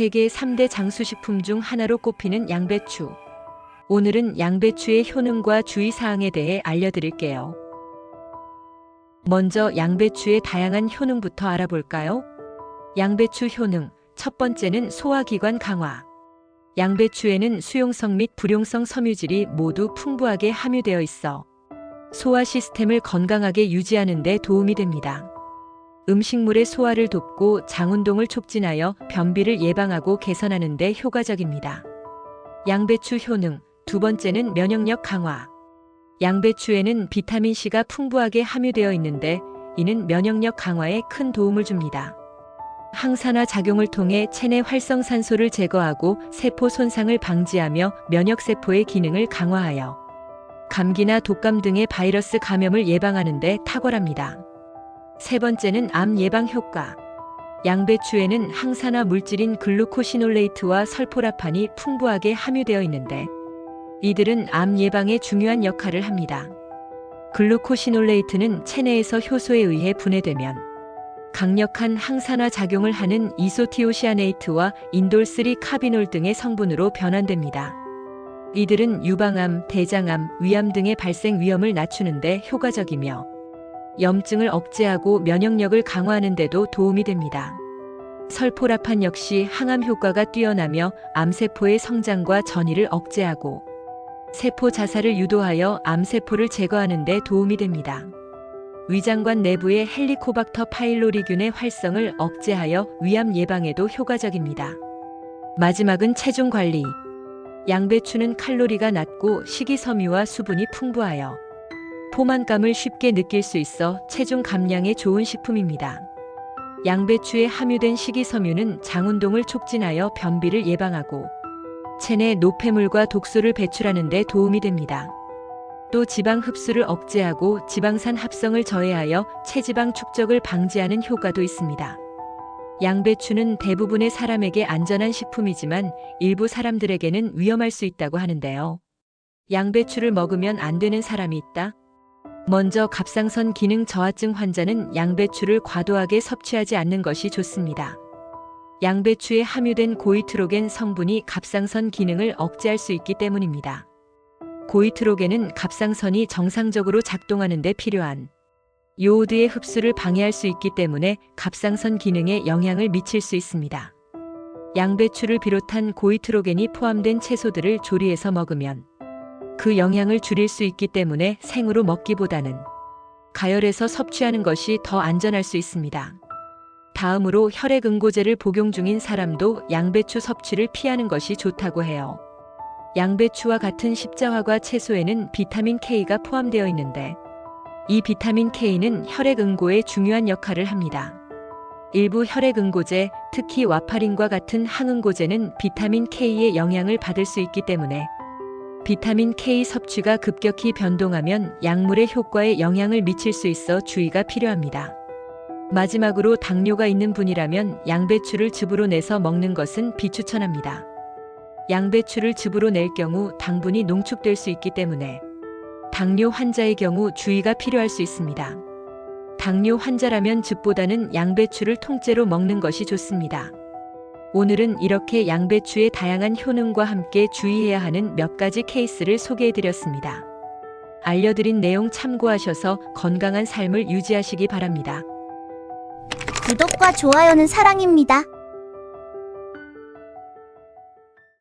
세계 3대 장수식품 중 하나로 꼽히는 양배추. 오늘은 양배추의 효능과 주의사항에 대해 알려드릴게요. 먼저 양배추의 다양한 효능부터 알아볼까요? 양배추 효능. 첫 번째는 소화기관 강화. 양배추에는 수용성 및 불용성 섬유질이 모두 풍부하게 함유되어 있어 소화 시스템을 건강하게 유지하는 데 도움이 됩니다. 음식물의 소화를 돕고 장운동을 촉진하여 변비를 예방하고 개선하는 데 효과적입니다. 양배추 효능. 두 번째는 면역력 강화. 양배추에는 비타민C가 풍부하게 함유되어 있는데 이는 면역력 강화에 큰 도움을 줍니다. 항산화 작용을 통해 체내 활성산소를 제거하고 세포 손상을 방지하며 면역세포의 기능을 강화하여 감기나 독감 등의 바이러스 감염을 예방하는 데 탁월합니다. 세 번째는 암 예방 효과. 양배추에는 항산화 물질인 글루코시놀레이트와 설포라판이 풍부하게 함유되어 있는데 이들은 암 예방에 중요한 역할을 합니다. 글루코시놀레이트는 체내에서 효소에 의해 분해되면 강력한 항산화 작용을 하는 이소티오시아네이트와 인돌3 카비놀 등의 성분으로 변환됩니다. 이들은 유방암, 대장암, 위암 등의 발생 위험을 낮추는데 효과적이며 염증을 억제하고 면역력을 강화하는 데도 도움이 됩니다. 설포라판 역시 항암 효과가 뛰어나며 암세포의 성장과 전이를 억제하고 세포 자살을 유도하여 암세포를 제거하는 데 도움이 됩니다. 위장관 내부의 헬리코박터 파일로리균의 활성을 억제하여 위암 예방에도 효과적입니다. 마지막은 체중 관리. 양배추는 칼로리가 낮고 식이섬유와 수분이 풍부하여 포만감을 쉽게 느낄 수 있어 체중 감량에 좋은 식품입니다. 양배추에 함유된 식이섬유는 장운동을 촉진하여 변비를 예방하고 체내 노폐물과 독소를 배출하는 데 도움이 됩니다. 또 지방 흡수를 억제하고 지방산 합성을 저해하여 체지방 축적을 방지하는 효과도 있습니다. 양배추는 대부분의 사람에게 안전한 식품이지만 일부 사람들에게는 위험할 수 있다고 하는데요. 양배추를 먹으면 안 되는 사람이 있다? 먼저 갑상선 기능 저하증 환자는 양배추를 과도하게 섭취하지 않는 것이 좋습니다. 양배추에 함유된 고이트로겐 성분이 갑상선 기능을 억제할 수 있기 때문입니다. 고이트로겐은 갑상선이 정상적으로 작동하는 데 필요한 요오드의 흡수를 방해할 수 있기 때문에 갑상선 기능에 영향을 미칠 수 있습니다. 양배추를 비롯한 고이트로겐이 포함된 채소들을 조리해서 먹으면 그 영향을 줄일 수 있기 때문에 생으로 먹기보다는 가열해서 섭취하는 것이 더 안전할 수 있습니다. 다음으로 혈액 응고제를 복용 중인 사람도 양배추 섭취를 피하는 것이 좋다고 해요. 양배추와 같은 십자화과 채소에는 비타민 K가 포함되어 있는데 이 비타민 K는 혈액 응고에 중요한 역할을 합니다. 일부 혈액 응고제, 특히 와파린과 같은 항응고제는 비타민 K의 영향을 받을 수 있기 때문에 비타민 K 섭취가 급격히 변동하면 약물의 효과에 영향을 미칠 수 있어 주의가 필요합니다. 마지막으로 당뇨가 있는 분이라면 양배추를 즙으로 내서 먹는 것은 비추천합니다. 양배추를 즙으로 낼 경우 당분이 농축될 수 있기 때문에 당뇨 환자의 경우 주의가 필요할 수 있습니다. 당뇨 환자라면 즙보다는 양배추를 통째로 먹는 것이 좋습니다. 오늘은 이렇게 양배추의 다양한 효능과 함께 주의해야 하는 몇 가지 케이스를 소개해 드렸습니다. 알려드린 내용 참고하셔서 건강한 삶을 유지하시기 바랍니다. 구독과 좋아요는 사랑입니다.